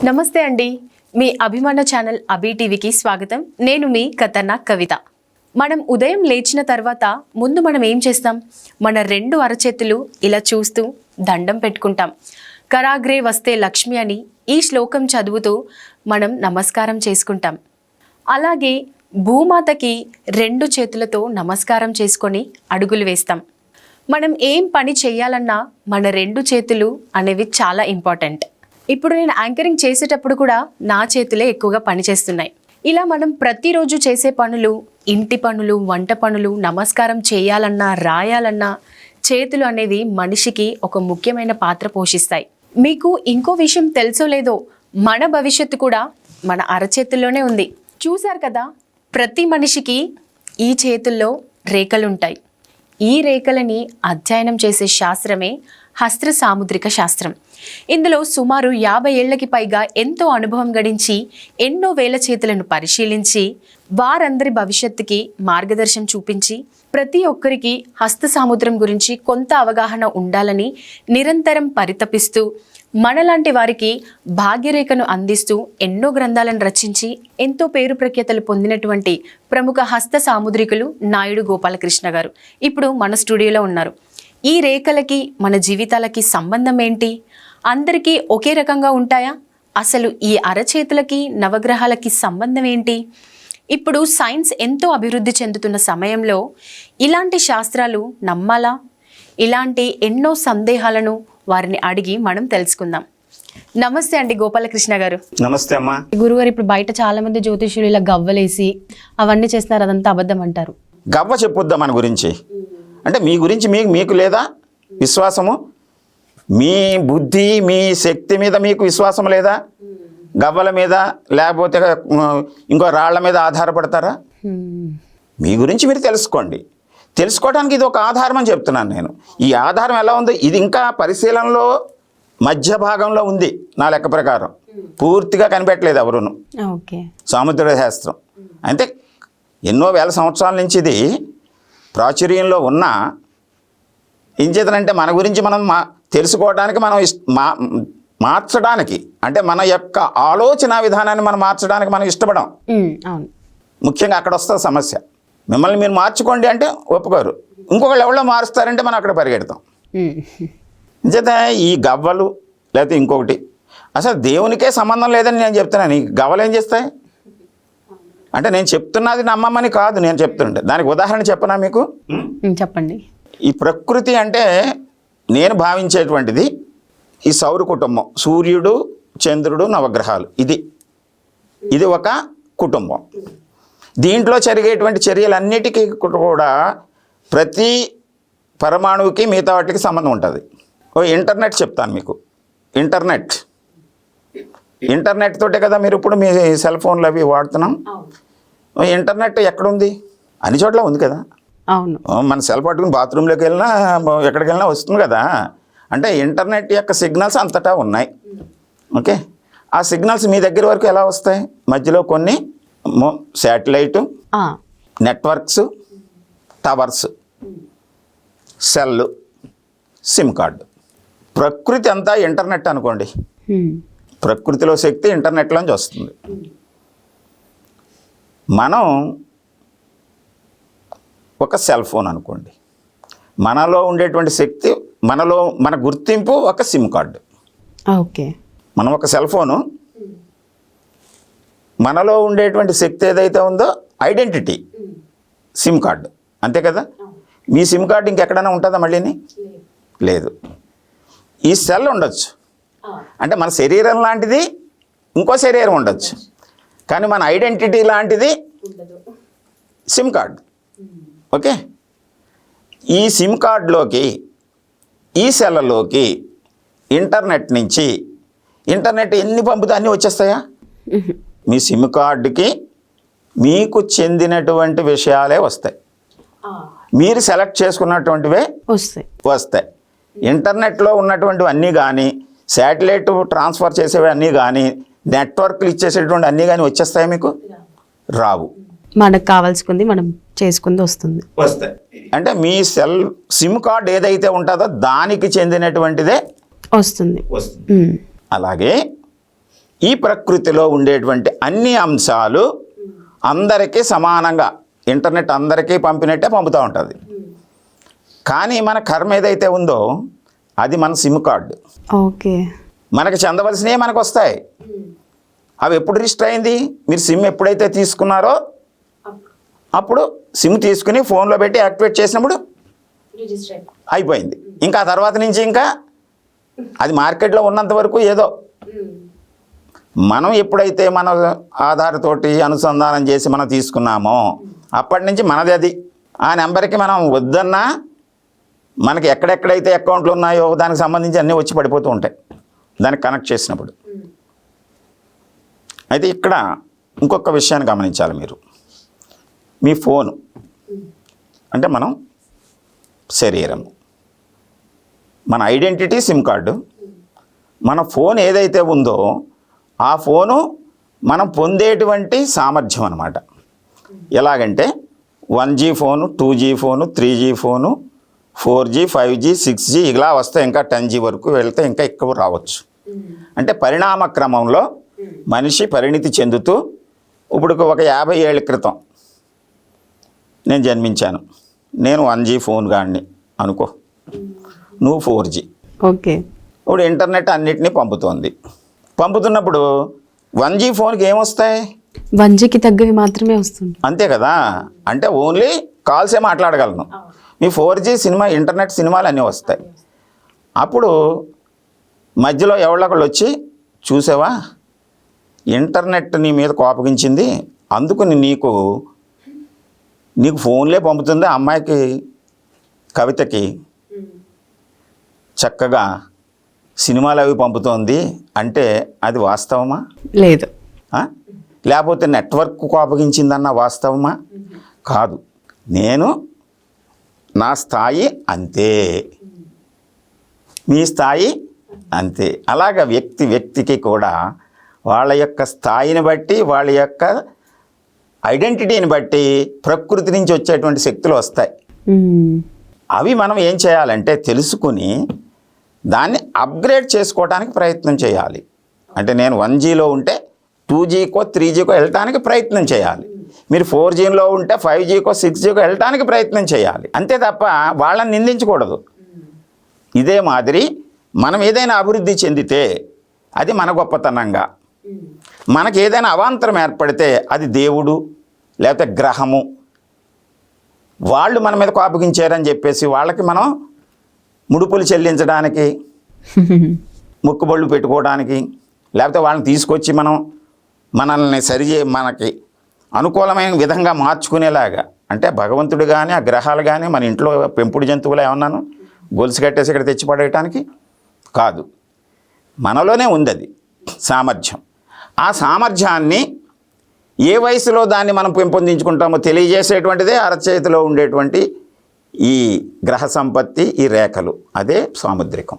నమస్తే అండి. మీ అభిమాన ఛానల్ అభి టీవీకి స్వాగతం. నేను మీ కథనా కవిత. మనం ఉదయం లేచిన తర్వాత ముందు మనం ఏం చేస్తాం? మన రెండు అరచేతులు ఇలా చూస్తూ దండం పెట్టుకుంటాం. కరాగ్రే వస్తే లక్ష్మి అని ఈ శ్లోకం చదువుతూ మనం నమస్కారం చేసుకుంటాం. అలాగే భూమాతకి రెండు చేతులతో నమస్కారం చేసుకొని అడుగులు వేస్తాం. మనం ఏం పని చేయాలన్నా మన రెండు చేతులు అనేవి చాలా ఇంపార్టెంట్. ఇప్పుడు నేను యాంకరింగ్ చేసేటప్పుడు కూడా నా చేతులే ఎక్కువగా పనిచేస్తున్నాయి. ఇలా మనం ప్రతిరోజు చేసే పనులు ఇంటి పనులు వంట పనులు నమస్కారం చేయాలన్నా రాయాలన్నా చేతులు అనేవి మనిషికి ఒక ముఖ్యమైన పాత్ర పోషిస్తాయి. మీకు ఇంకో విషయం తెలుసో లేదో మన భవిష్యత్తు కూడా మన అరచేతుల్లోనే ఉంది. చూశారు కదా? ప్రతి మనిషికి ఈ చేతుల్లో రేఖలుంటాయి. ఈ రేఖలని అధ్యయనం చేసే శాస్త్రమే హస్త్ర సాముద్రిక శాస్త్రం. ఇందులో సుమారు యాభై ఏళ్ళకి పైగా ఎంతో అనుభవం గడించి ఎన్నో వేల చేతులను పరిశీలించి వారందరి భవిష్యత్తుకి మార్గదర్శనం చూపించి ప్రతి ఒక్కరికి హస్త సాముద్రం గురించి కొంత అవగాహన ఉండాలని నిరంతరం పరితపిస్తూ మనలాంటి వారికి భాగ్యరేఖను అందిస్తూ ఎన్నో గ్రంథాలను రచించి ఎంతో పేరు ప్రఖ్యాతలు పొందినటువంటి ప్రముఖ హస్త సాముద్రికులు నాయుడు గోపాలకృష్ణ గారు. ఇప్పుడు మన స్టూడియోలో ఉన్నారు. ఈ రేఖలకి మన జీవితాలకి సంబంధం ఏంటి? అందరికీ ఒకే రకంగా ఉంటాయా? అసలు ఈ అరచేతులకి నవగ్రహాలకి సంబంధం ఏంటి? ఇప్పుడు సైన్స్ ఎంతో అభివృద్ధి చెందుతున్న సమయంలో ఇలాంటి శాస్త్రాలు నమ్మాలా? ఇలాంటి ఎన్నో సందేహాలను వారిని అడిగి మనం తెలుసుకుందాం. నమస్తే అండి గోపాలకృష్ణ గారు. నమస్తే అమ్మా. గురుగారు ఇప్పుడు బయట చాలా మంది జ్యోతిష్యులు ఇలా గవ్వలేసి అవన్నీ చేస్తున్నారు అదంతా అబద్ధం అంటారు. గవ్వ చెప్పొద్దా మన గురించి? అంటే మీ గురించి మీకు మీకు లేదా విశ్వాసము? మీ బుద్ధి మీ శక్తి మీద మీకు విశ్వాసం లేదా? గవ్వల మీద లేకపోతే ఇంకో రాళ్ళ మీద ఆధారపడతారా? మీ గురించి మీరు తెలుసుకోండి. తెలుసుకోవడానికి ఇది ఒక ఆధారం అని చెప్తున్నాను నేను. ఈ ఆధారం ఎలా ఉంది? ఇది ఇంకా పరిశీలనలో మధ్య భాగంలో ఉంది నా లెక్క ప్రకారం. పూర్తిగా కనిపెట్టలేదు ఎవరును. సాముద్ర శాస్త్రం. అంటే ఎన్నో వేల సంవత్సరాల నుంచి ఇది ప్రాచుర్యంలో ఉన్న ఏం చేతనంటే మన గురించి మనం మా తెలుసుకోవడానికి మనం మా మార్చడానికి అంటే మన యొక్క ఆలోచన విధానాన్ని మనం మార్చడానికి మనం ఇష్టపడం. ముఖ్యంగా అక్కడ వస్తుంది సమస్య. మిమ్మల్ని మీరు మార్చుకోండి అంటే ఒప్పుకోరు. ఇంకొకళ్ళు ఎవరో మారుస్తారంటే మనం అక్కడ పరిగెడతాం. చేత ఈ గవ్వలు లేకపోతే ఇంకొకటి. అసలు దేవునికే సంబంధం లేదని నేను చెప్తున్నాను. ఈ గవ్వలు ఏం చేస్తాయి? అంటే నేను చెప్తున్నది నమ్మమని కాదు నేను చెప్తుంటే. దానికి ఉదాహరణ చెప్పనా మీకు? చెప్పండి. ఈ ప్రకృతి అంటే నేను భావించేటువంటిది ఈ సౌర కుటుంబం. సూర్యుడు చంద్రుడు నవగ్రహాలు. ఇది. ఇది ఒక కుటుంబం. దీంట్లో జరిగేటువంటి చర్యలన్నిటికీ కూడా ప్రతి పరమాణువుకి మిగతా వాటికి సంబంధం ఉంటుంది. ఓ ఇంటర్నెట్ చెప్తాను మీకు. ఇంటర్నెట్. ఇంటర్నెట్ తోటే కదా మీరు ఇప్పుడు మీ సెల్ ఫోన్లు అవి వాడుతున్నాం. ఇంటర్నెట్ ఎక్కడుంది? అన్ని చోట్ల ఉంది కదా. అవును. మన సెల్ పట్టుకుని బాత్రూంలోకి వెళ్ళినా ఎక్కడికి వెళ్ళినా వస్తుంది కదా. అంటే ఇంటర్నెట్ యొక్క సిగ్నల్స్ అంతటా ఉన్నాయి. ఓకే? ఆ సిగ్నల్స్ మీ దగ్గర వరకు ఎలా వస్తాయి? మధ్యలో కొన్ని satellite networks towers cell SIM card. ప్రకృతి అంతా ఇంటర్నెట్ అనుకోండి. ప్రకృతిలో శక్తి ఇంటర్నెట్లోంచి వస్తుంది. మనం ఒక సెల్ ఫోన్ అనుకోండి. మనలో ఉండేటువంటి శక్తి మనలో మన గుర్తింపు ఒక సిమ్ కార్డు. ఓకే. మనం ఒక సెల్ ఫోను మనలో ఉండేటువంటి శక్తి ఏదైతే ఉందో ఐడెంటిటీ. SIM card. అంతే కదా? మీ సిమ్ కార్డు ఇంకెక్కడైనా ఉంటుందా మళ్ళీని లేదు. ఈ సెల్ ఉండొచ్చు. అంటే మన శరీరం లాంటిది ఇంకో శరీరం ఉండొచ్చు. కానీ మన ఐడెంటిటీ లాంటిది సిమ్ కార్డ్. ఓకే? ఈ సిమ్ కార్డులోకి ఈ సెల్లోకి ఇంటర్నెట్ నుంచి ఇంటర్నెట్ ఎన్ని పంపితే అన్నీ వచ్చేస్తాయా. మీ సిమ్ కార్డుకి మీకు చెందినటువంటి విషయాలే వస్తాయి. మీరు సెలెక్ట్ చేసుకున్నటువంటివే వస్తాయి. వస్తాయి. ఇంటర్నెట్లో ఉన్నటువంటివి అన్నీ కానీ శాటిలైట్ ట్రాన్స్ఫర్ చేసేవి అన్నీ కానీ నెట్వర్క్లు ఇచ్చేసేటువంటి అన్నీ కానీ వచ్చేస్తాయి మీకు? రావు. మనకు కావాల్సుకుంది మనం చేసుకుంది వస్తుంది. వస్తాయి. అంటే మీ సెల్ సిమ్ కార్డ్ ఏదైతే ఉంటుందో దానికి చెందినటువంటిదే వస్తుంది. అలాగే ఈ ప్రకృతిలో ఉండేటువంటి అన్ని అంశాలు అందరికీ సమానంగా ఇంటర్నెట్ అందరికీ పంపినట్టే పంపుతూ ఉంటుంది. కానీ మన కర్మ ఏదైతే ఉందో అది మన సిమ్ కార్డు. ఓకే. మనకి చెందవలసినవి మనకు వస్తాయి. అవి ఎప్పుడు రిజిస్టర్ అయింది? మీరు సిమ్ ఎప్పుడైతే తీసుకున్నారో అప్పుడు సిమ్ తీసుకుని ఫోన్లో పెట్టి యాక్టివేట్ చేసినప్పుడు అయిపోయింది. ఇంకా ఆ తర్వాత నుంచి ఇంకా అది మార్కెట్లో ఉన్నంత వరకు ఏదో మనం ఎప్పుడైతే మన ఆధార్తోటి అనుసంధానం చేసి మనం తీసుకున్నామో అప్పటి నుంచి మనది అది. ఆ నెంబర్కి మనం వద్దన్నా మనకి ఎక్కడెక్కడైతే అకౌంట్లు ఉన్నాయో దానికి సంబంధించి అన్నీ వచ్చి పడిపోతూ ఉంటాయి. దానికి కనెక్ట్ చేసినప్పుడు. అయితే ఇక్కడ ఇంకొక విషయాన్ని గమనించాలి మీరు. మీ ఫోను అంటే మనం శరీరము మన ఐడెంటిటీ సిమ్ కార్డు మన ఫోన్ ఏదైతే ఉందో ఆ ఫోను మనం పొందేటువంటి సామర్థ్యం అనమాట ఎలాగంటే one G phone two G phone three G phone four G five G six G ఇలా వస్తే ఇంకా టెన్ జీ వరకు వెళ్తే ఇంకా ఎక్కువ రావచ్చు. అంటే పరిణామ క్రమంలో మనిషి పరిణితి చెందుతూ ఇప్పుడు ఒక యాభై ఏళ్ళ క్రితం నేను జన్మించాను. నేను వన్ జీ ఫోన్ గాడిని అనుకో. నువ్వు ఫోర్ జీ. ఓకే. ఇప్పుడు ఇంటర్నెట్ అన్నిటినీ పంపుతోంది. పంపుతున్నప్పుడు వన్ జీ ఫోన్కి ఏమొస్తాయి? వంజకి తగ్గవి మాత్రమే వస్తుంది అంతే కదా? అంటే ఓన్లీ కాల్సే మాట్లాడగలను. మీ ఫోర్ జీ సినిమా ఇంటర్నెట్ సినిమాలు అన్నీ వస్తాయి. అప్పుడు మధ్యలో ఎవళ్ళొకళ్ళు వచ్చి చూసావా? ఇంటర్నెట్ నీ మీద కోపగించింది. అందుకు నీ- నీకు నీకు ఫోన్లే పంపుతుంది. ఆ అమ్మాయికి కవితకి చక్కగా సినిమాలు అవి పంపుతోంది అంటే అది వాస్తవమా? లేదు? లేకపోతే నెట్వర్క్ కోపగించిందన్న వాస్తవమా? కాదు. నేను నా స్థాయి అంతే. మీ స్థాయి అంతే. అలాగ వ్యక్తి వ్యక్తికి కూడా వాళ్ళ యొక్క స్థాయిని బట్టి వాళ్ళ యొక్క ఐడెంటిటీని బట్టి ప్రకృతి నుంచి వచ్చేటువంటి శక్తులు వస్తాయి. అవి మనం ఏం చేయాలంటే తెలుసుకుని దాన్ని అప్గ్రేడ్ చేసుకోవడానికి ప్రయత్నం చేయాలి. అంటే నేను వన్ జీలో ఉంటే టూ జీకో త్రీ జీకో వెళ్ళటానికి ప్రయత్నం చేయాలి. మీరు ఫోర్ జీలో ఉంటే ఫైవ్ జీకో సిక్స్ జీకో వెళ్ళటానికి ప్రయత్నం చేయాలి. అంతే తప్ప వాళ్ళని నిందించకూడదు. ఇదే మాదిరి మనం ఏదైనా అభివృద్ధి చెందితే అది మన గొప్పతనంగా. మనకి ఏదైనా అవాంతరం ఏర్పడితే అది దేవుడు లేకపోతే గ్రహము. వాళ్ళు మన మీద కోపగించారని చెప్పేసి వాళ్ళకి మనం ముడుపులు చెల్లించడానికి ముక్కుబళ్ళు పెట్టుకోవడానికి లేకపోతే వాళ్ళని తీసుకొచ్చి మనం మనల్ని సరిచే మనకి అనుకూలమైన విధంగా మార్చుకునేలాగా. అంటే భగవంతుడు కానీ ఆ గ్రహాలు కానీ మన ఇంట్లో పెంపుడు జంతువులు ఏమన్నాను? గొలుసు కట్టేసి ఇక్కడ తెచ్చి పడేయటానికి కాదు. మనలోనే ఉంది అది సామర్థ్యం. ఆ సామర్థ్యాన్ని ఏ వయసులో దాన్ని మనం పెంపొందించుకుంటామో తెలియజేసేటువంటిదే అరచేతిలో ఉండేటువంటి ఈ గ్రహ సంపత్తి ఈ రేఖలు. అదే సాముద్రికం.